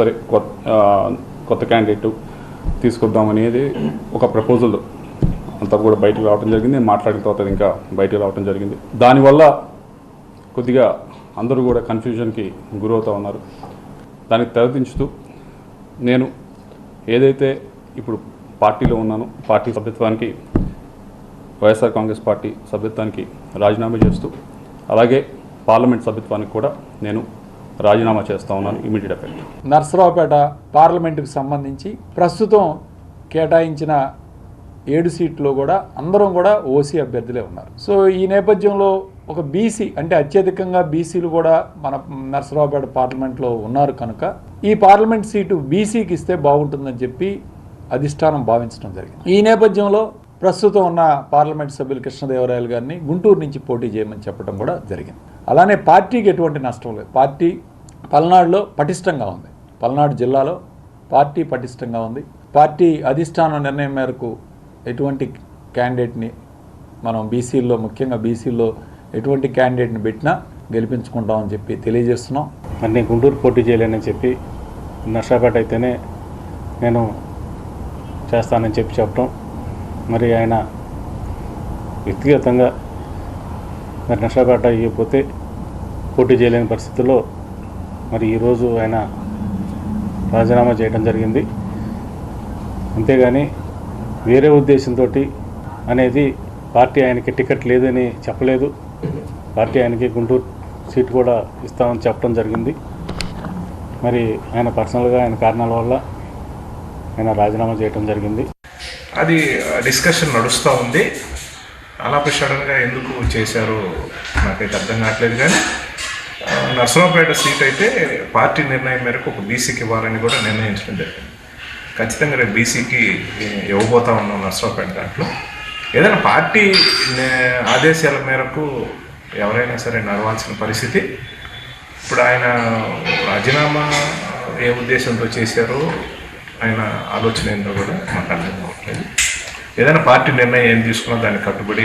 సరే కొత్త కొత్త క్యాండిడేట్ తీసుకొద్దాం అనేది ఒక ప్రపోజల్ అంతా కూడా బయటకు రావడం జరిగింది మాట్లాడిన తర్వాత ఇంకా బయటకు రావడం జరిగింది. దానివల్ల కొద్దిగా అందరూ కూడా కన్ఫ్యూజన్కి గురవుతూ ఉన్నారు. దానికి తెరదించుతూ నేను ఏదైతే ఇప్పుడు పార్టీలో ఉన్నానో పార్టీ సభ్యత్వానికి వైఎస్ఆర్ కాంగ్రెస్ పార్టీ సభ్యత్వానికి రాజీనామా చేస్తూ అలాగే పార్లమెంట్ సభ్యత్వానికి కూడా నేను రాజీనామా చేస్తా ఉన్నాను ఇమీడియట్ ఎఫెక్ట్ నర్సరావుపేట పార్లమెంటుకు సంబంధించి ప్రస్తుతం కేటాయించిన ఏడు సీట్లో కూడా అందరం కూడా ఓసీ అభ్యర్థులే ఉన్నారు. సో ఈ నేపథ్యంలో ఒక బీసీ అంటే అత్యధికంగా బీసీలు కూడా మన నర్సరావుపేట పార్లమెంట్లో ఉన్నారు కనుక ఈ పార్లమెంట్ సీటు బీసీకి ఇస్తే బాగుంటుందని చెప్పి అధిష్టానం భావించడం జరిగింది. ఈ నేపథ్యంలో ప్రస్తుతం ఉన్న పార్లమెంట్ సభ్యులు కృష్ణదేవరాయలు గారిని గుంటూరు నుంచి పోటీ చేయమని చెప్పడం కూడా జరిగింది. అలానే పార్టీకి ఎటువంటి నష్టం లేదు. పార్టీ పల్నాడులో పటిష్టంగా ఉంది. పల్నాడు జిల్లాలో పార్టీ పటిష్టంగా ఉంది. పార్టీ అధిష్టానం నిర్ణయం మేరకు ఎటువంటి క్యాండిడేట్ని మనం బీసీల్లో ముఖ్యంగా బీసీల్లో ఎటువంటి క్యాండిడేట్ని పెట్టినా గెలిపించుకుంటామని చెప్పి తెలియజేస్తున్నాం. మరి నేను గుంటూరు పోటీ చేయలేనని చెప్పి నర్సాపేట అయితేనే నేను చేస్తానని చెప్పి చెప్పడం మరి ఆయన వ్యక్తిగతంగా మరి నర్సాపేట ఇవ్వకపోతే పోటీ చేయలేని పరిస్థితుల్లో మరి ఈరోజు ఆయన రాజీనామా చేయడం జరిగింది. అంతేగాని వేరే ఉద్దేశంతో అనేది పార్టీ ఆయనకి టికెట్ లేదని చెప్పలేదు. పార్టీ ఆయనకి గుంటూరు సీట్ కూడా ఇస్తామని చెప్పడం జరిగింది. మరి ఆయన పర్సనల్గా ఆయన కారణాల వల్ల ఆయన రాజీనామా చేయడం జరిగింది. అది డిస్కషన్ నడుస్తూ ఉంది. అలాపై సడన్గా ఎందుకు చేశారో నాకైతే అర్థం కావట్లేదు కానీ నర్సరావుపేట సీట్ అయితే పార్టీ నిర్ణయం మేరకు ఒక బీసీకి ఇవ్వాలని కూడా నిర్ణయించడం జరిగింది. ఖచ్చితంగా రేపు బీసీకి ఇవ్వబోతా ఉన్నాం నర్సరావుపేట దాంట్లో. ఏదైనా పార్టీ నే- ఆదేశాల మేరకు ఎవరైనా సరే నడవాల్సిన పరిస్థితి. ఇప్పుడు ఆయన రాజీనామా ఏ ఉద్దేశంతో చేశారో ఆయన ఆలోచన ఏంటో కూడా మాకు అర్థం కావట్లేదు. ఏదైనా పార్టీ నిర్ణయం ఏం తీసుకున్నా దాన్ని కట్టుబడి